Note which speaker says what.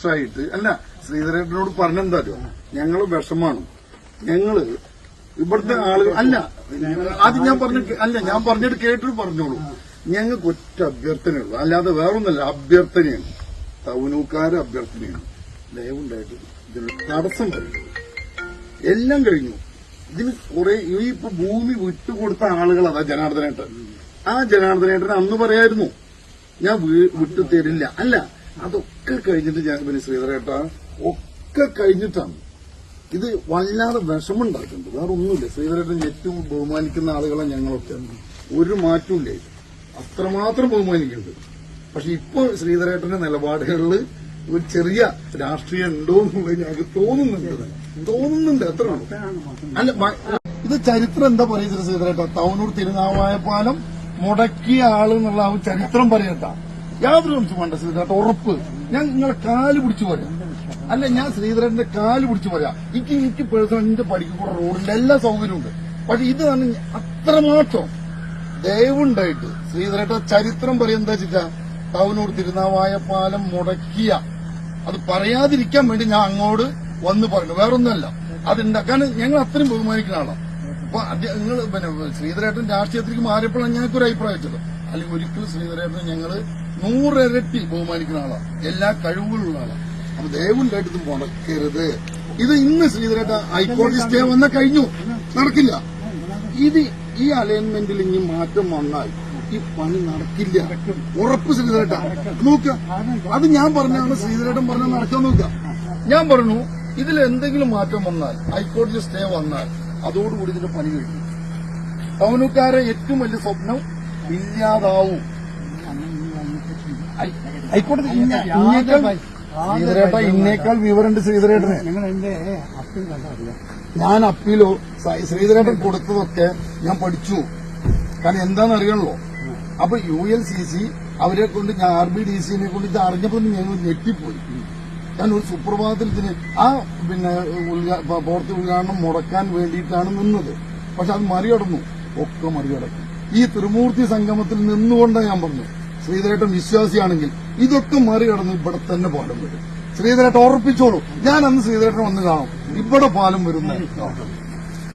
Speaker 1: വർഷമായിട്ട് അല്ല ശ്രീധരേട്ടനോട് പറഞ്ഞെന്താലോ ഞങ്ങൾ വിഷമാണ്. ഞങ്ങൾ ഇവിടുത്തെ ആളുകൾ അല്ല അത് ഞാൻ പറഞ്ഞ അല്ല ഞാൻ പറഞ്ഞിട്ട് കേട്ടിട്ട് പറഞ്ഞോളൂ. ഞങ്ങൾക്ക് ഒറ്റ അഭ്യർത്ഥനയുള്ളൂ. അല്ലാതെ വേറൊന്നല്ല അഭ്യർത്ഥനയാണ്. തവനൂക്കാര് അഭ്യർത്ഥനയാണ്. ദയവുണ്ടായിട്ട് ഇതിന് തടസ്സം വരുന്നത് എല്ലാം കഴിഞ്ഞു. ഇതിന് കുറെ ഈ ഇപ്പൊ ഭൂമി വിട്ടുകൊടുത്ത ആളുകൾ അതാ ജനാർദ്ദനേട്ടൻ. ആ ജനാർദ്ദനേട്ടൻ അന്ന് പറയായിരുന്നു ഞാൻ വിട്ടു തരില്ല അല്ല അതൊക്കെ കഴിഞ്ഞിട്ട് ഞാൻ പിന്നെ ശ്രീധരേട്ട ഒക്കെ കഴിഞ്ഞിട്ടാണ്. ഇത് വല്ലാതെ വിഷമുണ്ടാക്കുന്നുണ്ട് വേറെ ഒന്നുമില്ല ശ്രീധരേട്ടൻ ഏറ്റവും ബഹുമാനിക്കുന്ന ആളുകളെ ഞങ്ങളൊക്കെ. ഒരു മാറ്റമില്ല അത്രമാത്രം ബഹുമാനിക്കുന്നുണ്ട്. പക്ഷെ ഇപ്പൊ ശ്രീധരേട്ടന്റെ നിലപാടുകളിൽ ഒരു ചെറിയ രാഷ്ട്രീയം ഉണ്ടോ എന്നുള്ളത് ഞങ്ങൾക്ക് തോന്നുന്നുണ്ട്. തോന്നുന്നുണ്ട്. അത്ര അല്ല ഇത് ചരിത്രം എന്താ പറയുന്നത് ശ്രീധരേട്ട? തവനൂർ തിരുനാവായ പാലം മുടക്കിയ ആളെന്നുള്ള ആ ചരിത്രം പറയട്ട. യാതൊരു സംശയം വേണ്ട ശ്രീധരേട്ട ഉറപ്പ്. ഞാൻ നിങ്ങളെ കാൽ പിടിച്ചു പറയാം. അല്ല ഞാൻ ശ്രീധരന്റെ കാൽ പിടിച്ചു പറയാം. എനിക്ക് എനിക്ക് പേഴ്സണൽ എന്റെ പഠിക്കൂടെ റോഡിന്റെ എല്ലാ സൗകര്യമുണ്ട് പക്ഷെ ഇത് തന്നെ അത്രമാത്രം ദയവുണ്ടായിട്ട് ശ്രീധരേട്ട ചരിത്രം പറയും എന്താ വെച്ചാ തവനൂർ തിരുനാവായ പാലം മുടക്കിയ. അത് പറയാതിരിക്കാൻ വേണ്ടി ഞാൻ അങ്ങോട്ട് വന്ന് പറഞ്ഞു വേറൊന്നുമല്ല. അതുണ്ടാക്കാൻ ഞങ്ങൾ അത്രയും ബഹുമാനിക്കുന്ന ആളാണ്. അപ്പൊ നിങ്ങൾ പിന്നെ ശ്രീധരേട്ടൻ രാഷ്ട്രീയത്തിലേക്ക് മാറിയപ്പോഴാണ് ഞങ്ങൾക്കൊരു അഭിപ്രായം വെച്ചത്. അല്ലെങ്കിൽ ഒരിക്കലും ശ്രീധരേട്ടൻ ഞങ്ങൾ നൂറിരട്ടി ബഹുമാനിക്കുന്ന ആളാണ് എല്ലാ കഴിവുകളുള്ള ആളാണ് അപ്പൊ ദയവുണ്ടായിട്ട് ഇത് മുടക്കരുത് ഇത് ഇന്ന് ശ്രീധരേട്ട ഹൈക്കോടതി സ്റ്റേ വന്ന കഴിഞ്ഞു. നടക്കില്ല. ഇത് ഈ അലൈൻമെന്റിൽ ഇനി മാറ്റം വന്നാൽ ഈ പണി നടക്കില്ല. ഉറപ്പ് ശ്രീധരേട്ട. നോക്ക. അത് ഞാൻ പറഞ്ഞാണ് ശ്രീധരേട്ടൻ പറഞ്ഞ നടക്കാൻ നോക്ക ഞാൻ പറഞ്ഞു ഇതിൽ എന്തെങ്കിലും മാറ്റം വന്നാൽ ഹൈക്കോടതി സ്റ്റേ വന്നാൽ അതോടുകൂടി ഇതിന്റെ പണി കഴിഞ്ഞു ടൗനുകാരെ ഏറ്റവും വലിയ സ്വപ്നം ഇല്ലാതാവും. ഹൈക്കോടതി ശ്രീധരേട്ട ഇന്നേക്കാൾ വിവരമുണ്ട് ശ്രീധരേട്ടന്.
Speaker 2: നിങ്ങൾ എന്റെ അപ്പീൽ കണ്ടറിയാം
Speaker 1: ഞാൻ അപ്പീലോ ശ്രീധരേട്ടൻ കൊടുത്തതൊക്കെ ഞാൻ പഠിച്ചു. കാരണം എന്താണെന്ന് അറിയണല്ലോ അപ്പൊ യു എൽ സി സി അവരെ കൊണ്ട് ഞാൻ ആർ ബി ഡി സിനെ കൊണ്ട് ഇത് അറിഞ്ഞപ്പോൾ ഞങ്ങൾ ഞെട്ടിപ്പോയി. ഞാൻ ഒരു സുപ്രഭാതത്തിൽ ഇതിന് ആ പിന്നെ പോർത്ത് ഉദ്ഘാടനം മുടക്കാൻ വേണ്ടിയിട്ടാണ് നിന്നത്. പക്ഷെ അത് മറികടന്നു. ഒക്കെ മറികടക്കും ഈ ത്രിമൂർത്തി സംഗമത്തിൽ നിന്നുകൊണ്ടാണ് ഞാൻ പറഞ്ഞു ശ്രീധരേട്ടൻ വിശ്വാസിയാണെങ്കിൽ ഇതൊക്കെ മറികടന്ന് ഇവിടെ തന്നെ പാലം വരും. ശ്രീധരേട്ടൻ ഉറപ്പിച്ചോളൂ ഞാൻ അന്ന് ശ്രീധരേട്ടൻ വന്ന് കാണും. ഇവിടെ പാലം വരുന്ന